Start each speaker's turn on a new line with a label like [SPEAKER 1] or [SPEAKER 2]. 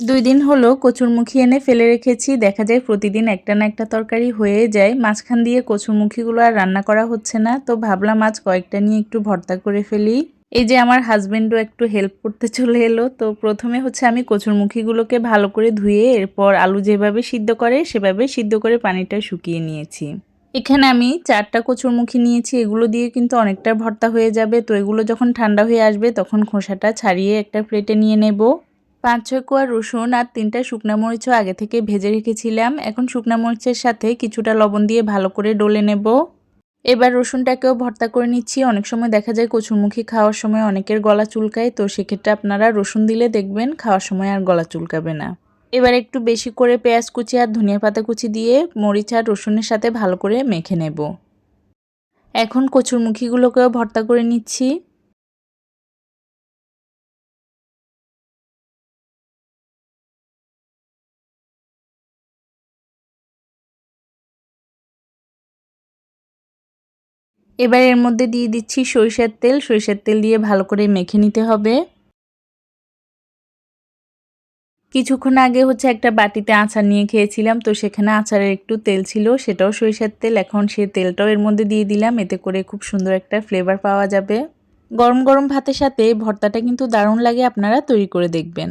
[SPEAKER 1] দুই দিন হলো কচুরমুখী এনে ফেলে রেখেছি। দেখা যায় প্রতিদিন একটা না একটা তরকারি হয়ে যায়। মাঝখান দিয়ে কচুরমুখীগুলো আর রান্না করা হচ্ছে না। তো ভাবলাম আজ কয়েকটা নিয়ে একটু ভর্তা করে ফেলি। এই যে আমার হাজব্যান্ডও একটু হেল্প করতে চলে এলো। তো প্রথমে হচ্ছে আমি কচুরমুখীগুলোকে ভালো করে ধুয়ে এরপর আলু যেভাবে সিদ্ধ করে, সেভাবে সিদ্ধ করে পানিটা শুকিয়ে নিয়েছি। এখানে আমি চারটা কচুরমুখী নিয়েছি। এগুলো দিয়ে কিন্তু অনেকটা ভর্তা হয়ে যাবে। তো এগুলো যখন ঠান্ডা হয়ে আসবে তখন খোসাটা ছাড়িয়ে একটা প্লেটে নিয়ে নেব। পাঁচ, ছয় কোয়া রসুন আর তিনটা শুকনা মরিচও আগে থেকে ভেজে রেখেছিলাম। এখন শুকনা মরিচের সাথে কিছুটা লবণ দিয়ে ভালো করে ডলে নেব। এবার রসুনটাকেও ভর্তা করে নিচ্ছি। অনেক সময় দেখা যায় কচুরমুখী খাওয়ার সময় অনেকের গলা চুলকায়, তো সেক্ষেত্রে আপনারা রসুন দিলে দেখবেন খাওয়ার সময় আর গলা চুলকাবে না। এবার একটু বেশি করে পেঁয়াজ কুচি আর ধনিয়া পাতা কুচি দিয়ে মরিচ আর রসুনের সাথে ভালো করে মেখে নেব। এখন কচুরমুখীগুলোকেও ভর্তা করে নিচ্ছি। এবার এর মধ্যে দিয়ে দিচ্ছি সরিষার তেল। সরিষার তেল দিয়ে ভালো করে মেখে নিতে হবে। কিছুক্ষণ আগে হচ্ছে একটা বাটিতে আচার নিয়ে খেয়েছিলাম, তো সেখানে আচারের একটু তেল ছিল, সেটাও সরিষার তেল। এখন সে তেলটাও এর মধ্যে দিয়ে দিলাম, এতে করে খুব সুন্দর একটা ফ্লেভার পাওয়া যাবে। গরম গরম ভাতের সাথে ভর্তাটা কিন্তু দারুণ লাগে, আপনারা তৈরি করে দেখবেন।